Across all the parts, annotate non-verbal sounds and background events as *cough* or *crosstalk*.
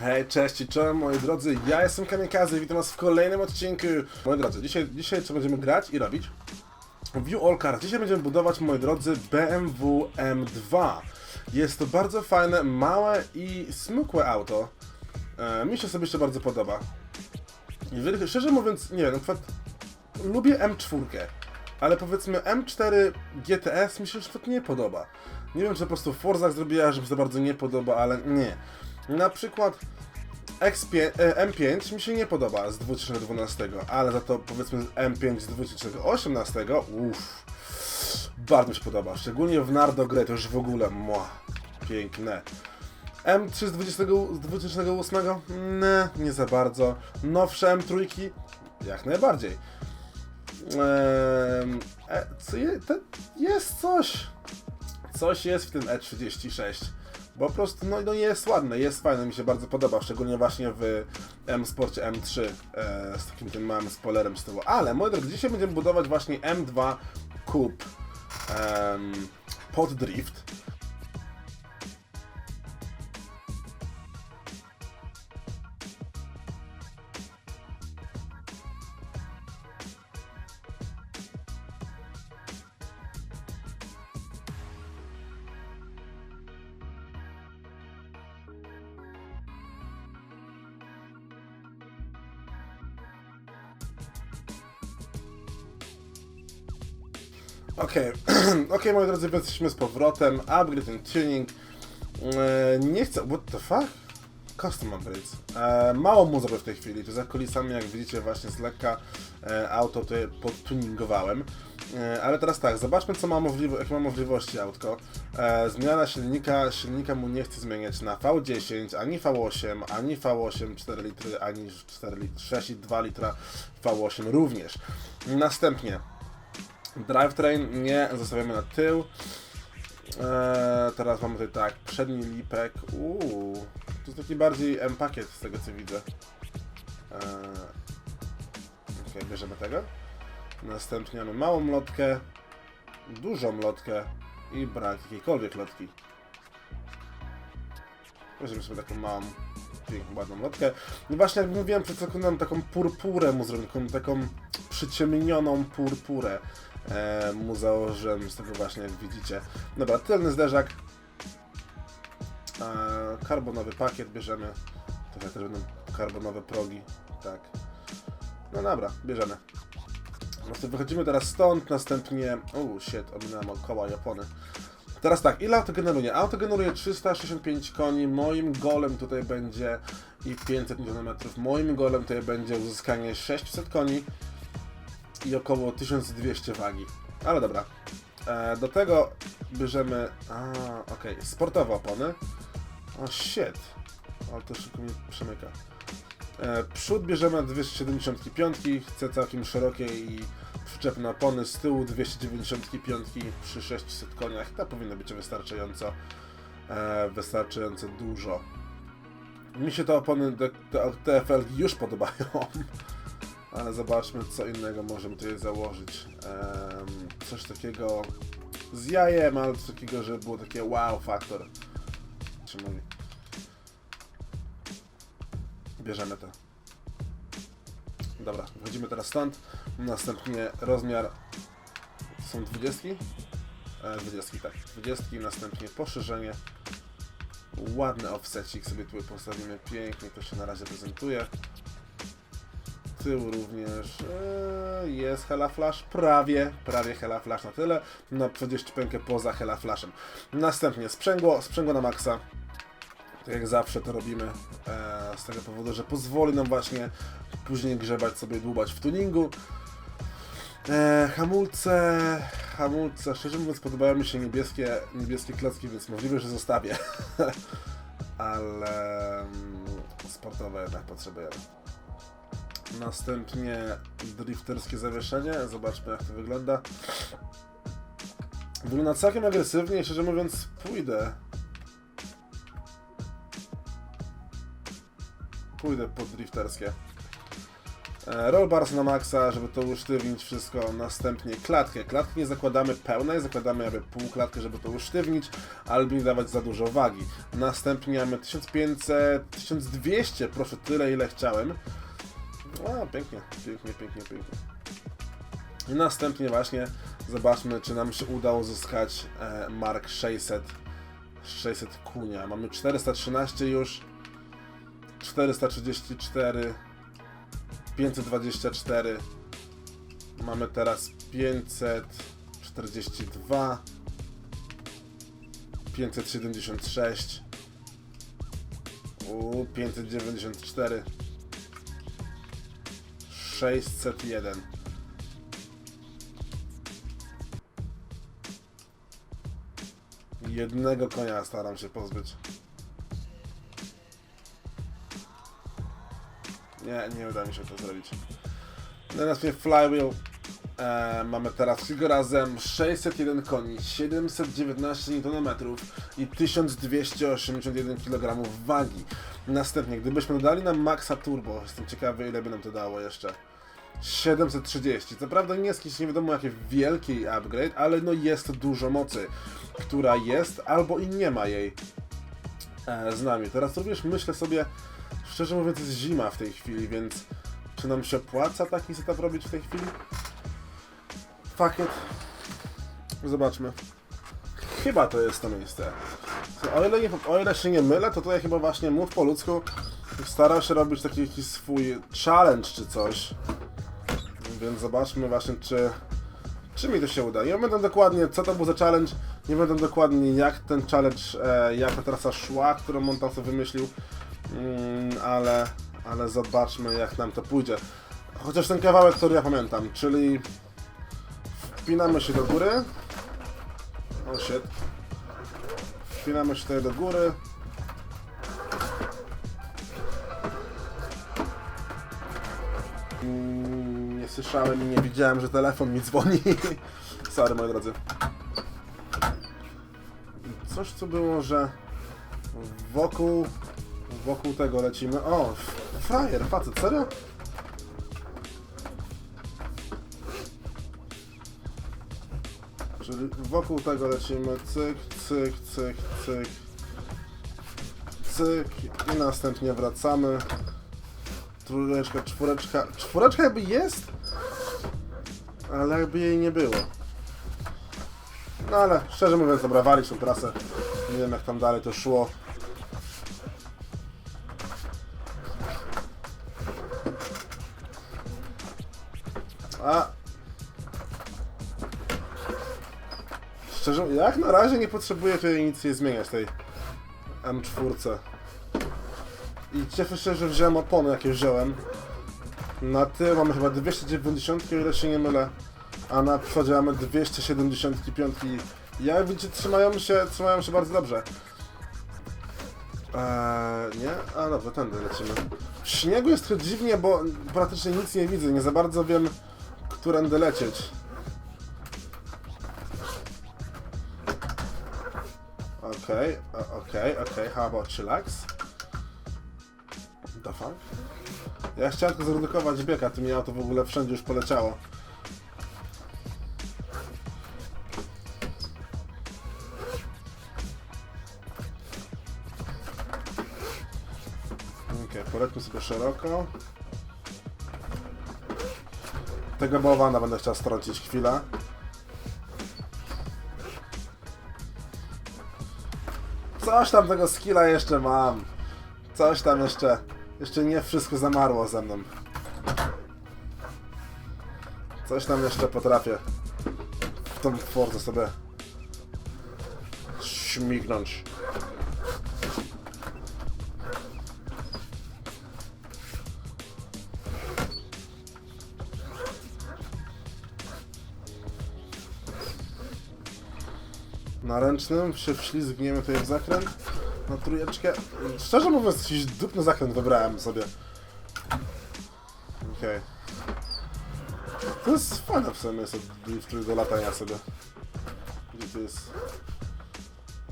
Hej, cześć i czołem moi drodzy, ja jestem Kamikaze witam was w kolejnym odcinku. Moi drodzy, dzisiaj, dzisiaj co będziemy grać i robić? View All Cars. Dzisiaj będziemy budować, moi drodzy, BMW M2. Jest to bardzo fajne, małe i smukłe auto. E, mi się osobiście bardzo podoba. I szczerze mówiąc, nie wiem, na przykład lubię M4, ale powiedzmy M4 GTS mi się przykład nie podoba. Nie wiem, czy po prostu w Forzach zrobiła, że mi się bardzo nie podoba, ale nie. Na przykład X5, e, M5 mi się nie podoba z 2012, ale za to powiedzmy M5 z 2018, uff, bardzo mi się podoba, szczególnie w Nardo grę, to już w ogóle, mła, piękne. M3 z, 20, z 2008? Nie, nie za bardzo. Nowsze M3? Jak najbardziej. Ehm, e, co je, jest coś. Coś jest w tym E36. Bo po prostu no, no jest ładne, jest fajne, mi się bardzo podoba, szczególnie właśnie w M Sporcie M3 e, z takim tym małym spoilerem z tyłu. Ale moi drodzy, dzisiaj będziemy budować właśnie M2 Coupe pod drift. Okej moi drodzy, jesteśmy z powrotem. Upgrade and tuning. E, nie chcę. What the fuck? Custom upgrades. E, mało mu zrobię w tej chwili. Tu za kulisami, jak widzicie, właśnie z lekka e, auto tutaj podtuningowałem. Ale teraz tak, zobaczmy, co ma możliwe, jakie ma możliwości autko. Zmiana silnika. Silnika mu nie chcę zmieniać na V10, ani V8, ani V8 4 litry, ani 4 litry, 6,2 litra V8 również. Następnie Drivetrain nie, zostawiamy na tył. Eee, teraz mamy tutaj tak, przedni lipek. Uuu, to jest taki bardziej M-pakiet z tego co widzę. Eee, ok, bierzemy tego. Następnie mamy małą lotkę, dużą lotkę i brak jakiejkolwiek lotki. Weźmiemy sobie taką małą, piękną, ładną lotkę. No właśnie, jak mówiłem przed sekundą, taką purpurę mu taką, taką przyciemnioną purpurę e, mu założyłem z tego właśnie, jak widzicie. Dobra, tylny zderzak. E, karbonowy pakiet bierzemy. Trochę też będą karbonowe progi. Tak. No dobra, bierzemy. Następnie wychodzimy teraz stąd, następnie... Uuu, shit, ominąłem koła i opony. Teraz tak, ile auto generuje? Auto generuje 365 koni, moim golem tutaj będzie i 500 Nm. Moim golem tutaj będzie uzyskanie 600 koni i około 1200 wagi. Ale dobra. E, do tego bierzemy... A, okej, sportowe opony. O, shit. Ale to szybko mi przemyka. E, przód bierzemy na 275, chcę całkiem szerokie i przyczepne opony. Z tyłu 295 przy 600 koniach. To powinno być wystarczająco, e, wystarczająco dużo. Mi się te opony, te, te, te już podobają. Ale zobaczmy, co innego możemy tutaj założyć. Em, coś takiego z jajem, ale coś takiego, żeby było takie wow faktor. Czy? Bierzemy to. Dobra, wychodzimy teraz stąd. Następnie rozmiar. Są 20? E, 20, tak. 20, następnie poszerzenie. Ładny offsetcik sobie tutaj postawimy. Pięknie to się na razie prezentuje tył również e, jest Hela Flash, prawie, prawie Hela Flash na tyle, na przodzie szczepionkę poza Hela Flashem. Następnie sprzęgło, sprzęgło na maksa, tak jak zawsze to robimy, e, z tego powodu, że pozwoli nam właśnie później grzebać sobie, dłubać w tuningu. E, hamulce, hamulce, szczerze mówiąc podobają mi się niebieskie, niebieskie klocki, więc możliwe, że zostawię. *laughs* Ale mm, sportowe jednak potrzebujemy. Następnie drifterskie zawieszenie. Zobaczmy jak to wygląda. Wygląda całkiem agresywnie i szczerze mówiąc pójdę. Pójdę pod drifterskie. E, Roll bars na maksa, żeby to usztywnić wszystko. Następnie klatkę. Klatki nie zakładamy pełnej, zakładamy jakby pół klatkę, żeby to usztywnić, albo nie dawać za dużo wagi. Następnie mamy 1500, 1200, proszę tyle ile chciałem. O, pięknie, pięknie, pięknie, pięknie. I następnie właśnie zobaczmy, czy nam się uda uzyskać e, Mark 600. 600 kunia. Mamy 413 już. 434. 524. Mamy teraz 542. 576. U 594. 601. Jednego konia staram się pozbyć. Nie, nie uda mi się to zrobić. Teraz mnie flywheel. E, mamy teraz wszystko razem 601 koni, 719 Nm i 1281 kg wagi. Następnie, gdybyśmy dodali na Maxa Turbo, jestem ciekawy ile by nam to dało jeszcze. 730. Co prawda nie jest nie wiadomo jaki wielki upgrade, ale no jest dużo mocy, która jest albo i nie ma jej e, z nami. Teraz również myślę sobie, szczerze mówiąc jest zima w tej chwili, więc czy nam się opłaca taki setup robić w tej chwili? Fuck it. Zobaczmy. Chyba to jest to miejsce. O ile, nie, o ile się nie mylę, to tutaj chyba właśnie mów po ludzku starał się robić taki jakiś swój challenge czy coś. Więc zobaczmy właśnie, czy, czy mi to się uda. Nie będę dokładnie, co to był za challenge, nie będę dokładnie jak ten challenge, e, jak ta trasa szła, którą on tam sobie wymyślił, mm, ale, ale zobaczmy jak nam to pójdzie. Chociaż ten kawałek, który ja pamiętam, czyli wpinamy się do góry. O shit. Wpinamy się tutaj do góry. Słyszałem i nie widziałem, że telefon mi dzwoni. *laughs* Sorry, moi drodzy. Coś co było, że wokół wokół tego lecimy. O, frajer, facet, serio? Czyli wokół tego lecimy, cyk, cyk, cyk, cyk, cyk i następnie wracamy. Trójeczka, czwóreczka, czwóreczka jakby jest, ale jakby jej nie było. No ale szczerze mówiąc, dobra, walić tą trasę. Nie wiem jak tam dalej to szło. A Szczerze, jak na razie nie potrzebuję tutaj nic nie zmieniać tej M4. I cieszę się, że wziąłem opony, jakie wziąłem. Na tył mamy chyba 290, o ile się nie mylę, a na przodzie mamy 275. Jak widzicie, trzymają się, trzymają się bardzo dobrze. Eee, nie? A dobrze, tędy lecimy. W śniegu jest trochę dziwnie, bo praktycznie nic nie widzę, nie za bardzo wiem, którędy lecieć. Okej, o- okej, okej, how about chillax? The fuck? Ja chciałem tylko zredukować bieg, a ty mi auto w ogóle wszędzie już poleciało. Szeroko. Tego bałwana będę chciał strącić chwilę. Coś tam tego skilla jeszcze mam. Coś tam jeszcze. Jeszcze nie wszystko zamarło ze mną. Coś tam jeszcze potrafię. W tą Fordę sobie śmignąć. Na ręcznym się wślizgniemy tutaj w zakręt. Na trójeczkę. Szczerze mówiąc, jakiś dupny zakręt wybrałem sobie. Okej. To jest fajne w sumie jest od do latania sobie. Gdzie to jest?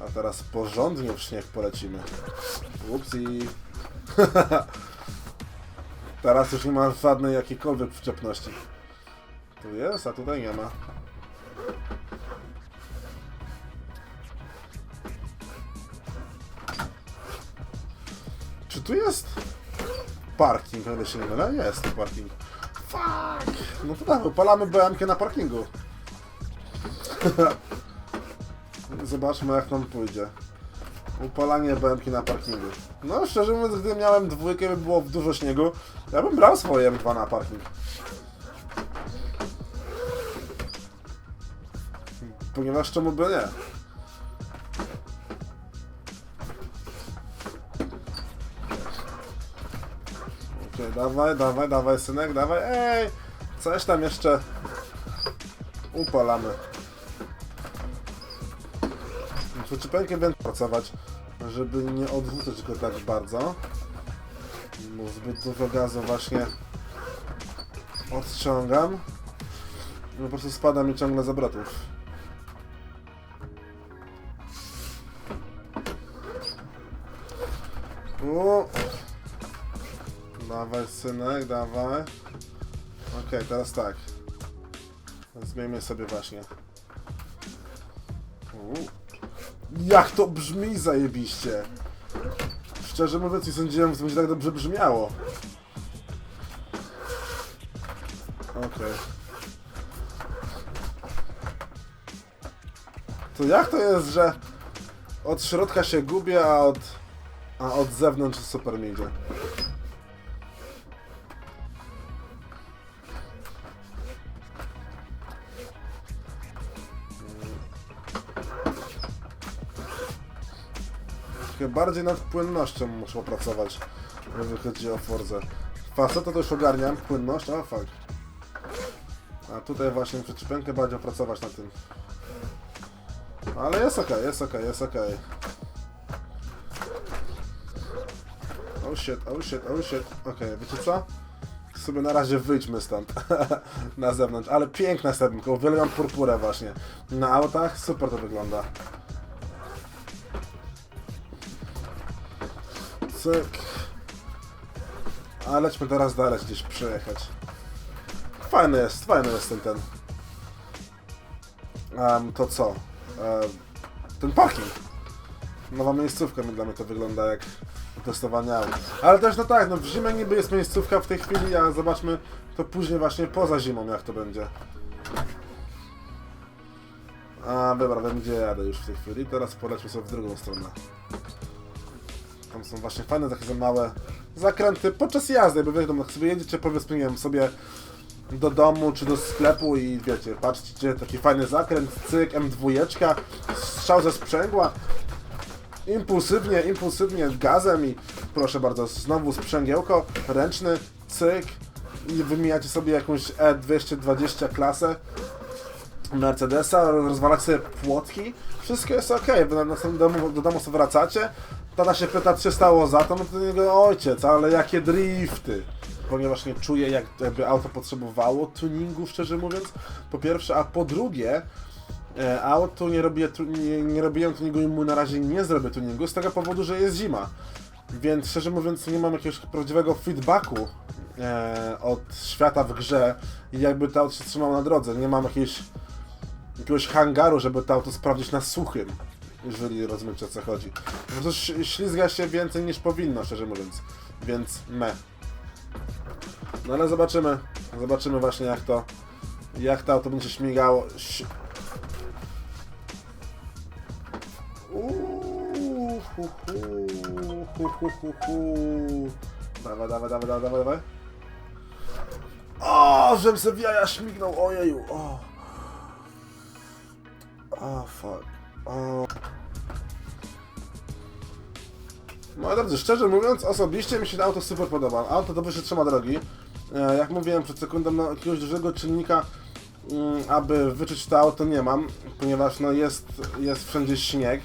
A teraz porządnie w śnieg polecimy. Upsi. *laughs* Teraz już nie ma żadnej jakiejkolwiek przyczepności. Tu jest, a tutaj nie ma. Tu jest parking, o się nie mylę? Jest tu parking. Fuck! No to tak, upalamy BMK na parkingu. *laughs* Zobaczmy jak nam pójdzie. Upalanie BMK na parkingu. No szczerze mówiąc, gdy miałem dwójkę, by było dużo śniegu, ja bym brał swoje M2 na parking. Ponieważ czemu by nie? Dawaj, dawaj, dawaj, synek, dawaj, ej! Coś tam jeszcze upalamy. Przyczepenkę będę pracować, żeby nie odrzucać go tak bardzo. Bo zbyt dużo gazu właśnie odciągam. No po prostu spada mi ciągle z obrotów. U. Dawaj synek, dawaj. Okej, teraz tak. Zmieńmy sobie właśnie. U. Jak to brzmi zajebiście! Szczerze mówiąc, nie sądziłem, że będzie tak dobrze brzmiało. Okej. To jak to jest, że od środka się gubię, a od, a od zewnątrz super mi idzie? Bardziej nad płynnością muszę opracować, jeżeli chodzi o Forzę. Faceta to już ogarniam, płynność, a fuck. A tutaj właśnie przyczepenkę bardziej opracować na tym. Ale jest ok, jest ok, jest ok. Oh shit, oh shit, oh shit. Okej, wiecie co? Sobie na razie wyjdźmy stąd. *laughs* na zewnątrz. Ale piękna stebinka, uwielbiam purpurę właśnie. Na autach super to wygląda. Cyk. A lećmy teraz dalej gdzieś przejechać. Fajny jest, fajny jest ten ten. Em, to co? Em, ten parking. Nowa miejscówka mi dla mnie to wygląda jak testowanie aut. Ale też no tak, no w zimę niby jest miejscówka w tej chwili, a zobaczmy to później właśnie poza zimą jak to będzie. A dobra, wiem gdzie jadę już w tej chwili, teraz polećmy sobie w drugą stronę. Tam są właśnie fajne takie małe zakręty podczas jazdy, bo wiadomo, jak sobie jedziecie powiedzmy, nie wiem, sobie do domu czy do sklepu i wiecie, patrzcie, taki fajny zakręt, cyk, M2, strzał ze sprzęgła, impulsywnie, impulsywnie gazem i proszę bardzo, znowu sprzęgiełko, ręczny, cyk i wymijacie sobie jakąś E220 klasę, Mercedesa, rozwalać sobie płotki, wszystko jest ok, wy na domu, do domu sobie wracacie, tata się pyta, co się stało za to, no to jego ojciec, ale jakie drifty, ponieważ nie czuję, jak, jakby auto potrzebowało tuningu, szczerze mówiąc, po pierwsze, a po drugie, e, auto nie robię, tu, nie, nie robiłem tuningu i mu na razie nie zrobię tuningu, z tego powodu, że jest zima, więc szczerze mówiąc nie mam jakiegoś prawdziwego feedbacku e, od świata w grze i jakby to auto się trzymało na drodze, nie mam jakiejś jakiegoś hangaru, żeby to auto sprawdzić na suchym, jeżeli rozumiecie o co chodzi. Po prostu ślizga się więcej niż powinno, szczerze mówiąc, więc me. No ale zobaczymy, zobaczymy właśnie jak to, jak to auto będzie śmigało. Ś- Uuu, hu, hu, hu, hu. Dawaj, dawaj, dawaj. O, żebym sobie jaja śmignął, ojeju, o. O, fuck. O. Moi drodzy, szczerze mówiąc, osobiście mi się to auto super podoba. Auto dobrze się trzyma drogi. E, jak mówiłem przed sekundą, no, jakiegoś dużego czynnika, mm, aby wyczuć to auto nie mam, ponieważ no, jest, jest wszędzie śnieg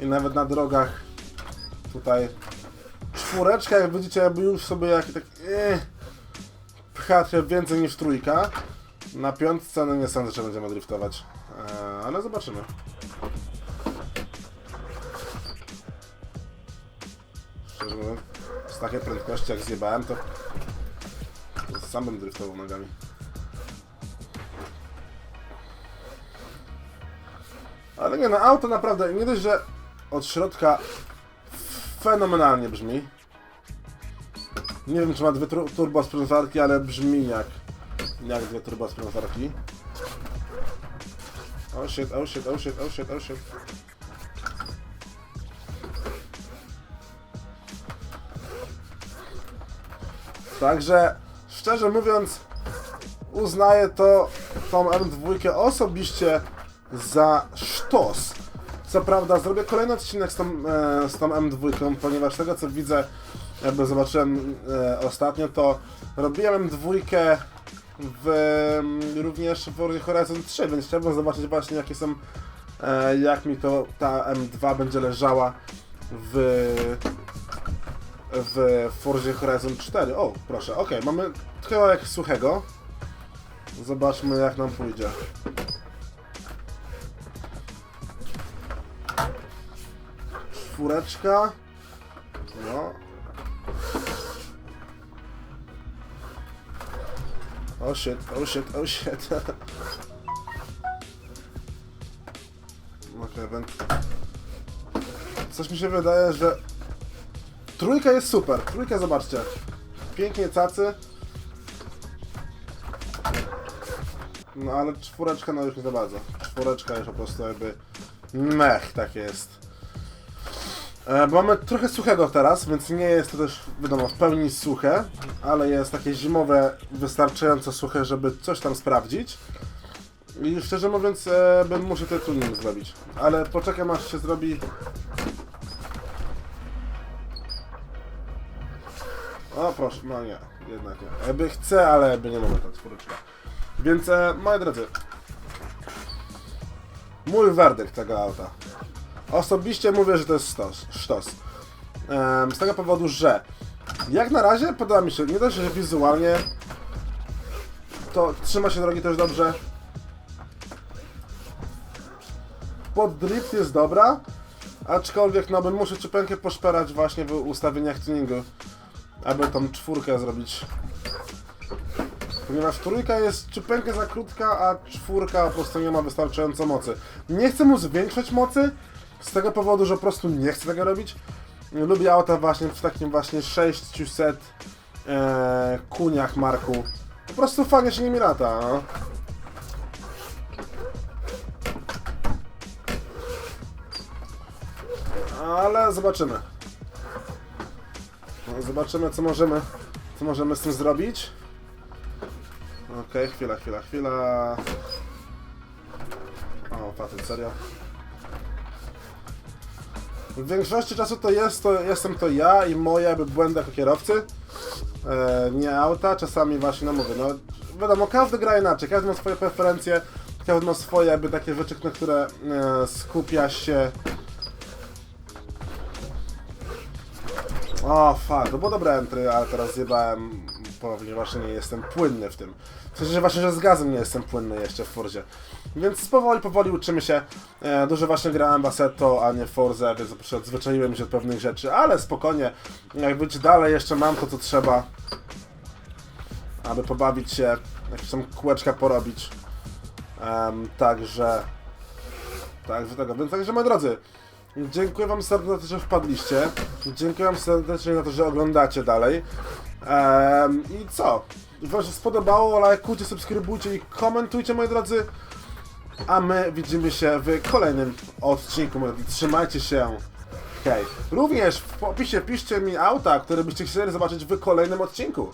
i nawet na drogach tutaj czwóreczka, jak widzicie, jakby już sobie jak tak eh, pcha się więcej niż trójka. Na piątce no nie sądzę, że będziemy driftować, ale zobaczymy. Szczerze mówiąc, z takiej prędkości jak zjebałem, to Sam bym driftował nogami. Ale nie, no auto naprawdę, nie dość, że od środka fenomenalnie brzmi. Nie wiem, czy ma dwie tur turbo sprężarki, ale brzmi jak, jak dwie turbo sprężarki. Oh shit, oh shit, oh shit, oh shit, oh shit. Także, szczerze mówiąc, uznaję to, tą M2 osobiście za sztos. Co prawda zrobię kolejny odcinek z tą, e, z tą M2, ponieważ tego co widzę, jakby zobaczyłem e, ostatnio, to robiłem M2 w, również w Horizon 3, więc chciałbym zobaczyć właśnie jakie są, e, jak mi to ta M2 będzie leżała w w Forzie Horizon 4. O, proszę, okej, mamy kawałek suchego. Zobaczmy jak nam pójdzie. Czwóreczka. No. Oh shit, oh shit, oh shit. Okay, Coś mi się wydaje, że Trójka jest super. Trójka, zobaczcie. Pięknie cacy. No ale czwóreczka no już nie za bardzo. Czwóreczka już po prostu jakby mech, tak jest. E, bo mamy trochę suchego teraz, więc nie jest to też, wiadomo, w pełni suche, ale jest takie zimowe, wystarczająco suche, żeby coś tam sprawdzić. I szczerze mówiąc, e, bym musiał ten tuning zrobić. Ale poczekam aż się zrobi O proszę, no nie, jednak nie. Jakby chcę, ale jakby nie mogę tak czwóreczka. Więc e, moi drodzy, mój werdykt tego auta. Osobiście mówię, że to jest stos. sztos. Z tego powodu, że jak na razie podoba mi się, nie dość, że wizualnie to trzyma się drogi też dobrze. Pod drift jest dobra, aczkolwiek no bym muszę czupenkę poszperać właśnie w ustawieniach tuningu aby tą czwórkę zrobić. Ponieważ trójka jest czupenkę za krótka, a czwórka po prostu nie ma wystarczająco mocy. Nie chcę mu zwiększać mocy, z tego powodu, że po prostu nie chcę tego robić. Lubię auta właśnie w takim właśnie 600 e, kuniach marku. Po prostu fajnie się nimi lata, no. Ale zobaczymy. No, zobaczymy co możemy, co możemy z tym zrobić. Okej, chwila, chwila, chwila. O, patent, serio. W większości czasu to jest, to jestem to ja i moje błędy jako kierowcy. E, nie auta, czasami właśnie, no mówię, no wiadomo, każdy gra inaczej, każdy ma swoje preferencje, każdy ma swoje jakby takie rzeczy, na które e, skupia się O, fuck, to było dobre entry, ale teraz zjebałem, ponieważ nie jestem płynny w tym. W sensie, że właśnie, że z gazem nie jestem płynny jeszcze w Forzie. Więc powoli, powoli uczymy się. E, dużo właśnie grałem Bassetto, a nie Forze, więc odzwyczaiłem się od pewnych rzeczy, ale spokojnie, jak być dalej, jeszcze mam to, co trzeba, aby pobawić się, jakieś tam kółeczka porobić. Um, także, także tego, więc także moi drodzy, Dziękuję Wam serdecznie że wpadliście. Dziękuję Wam serdecznie za to, że oglądacie dalej. Ehm, I co? Wam się spodobało, lajkujcie, subskrybujcie i komentujcie, moi drodzy. A my widzimy się w kolejnym odcinku. Trzymajcie się. Hej. Również w opisie piszcie mi auta, które byście chcieli zobaczyć w kolejnym odcinku.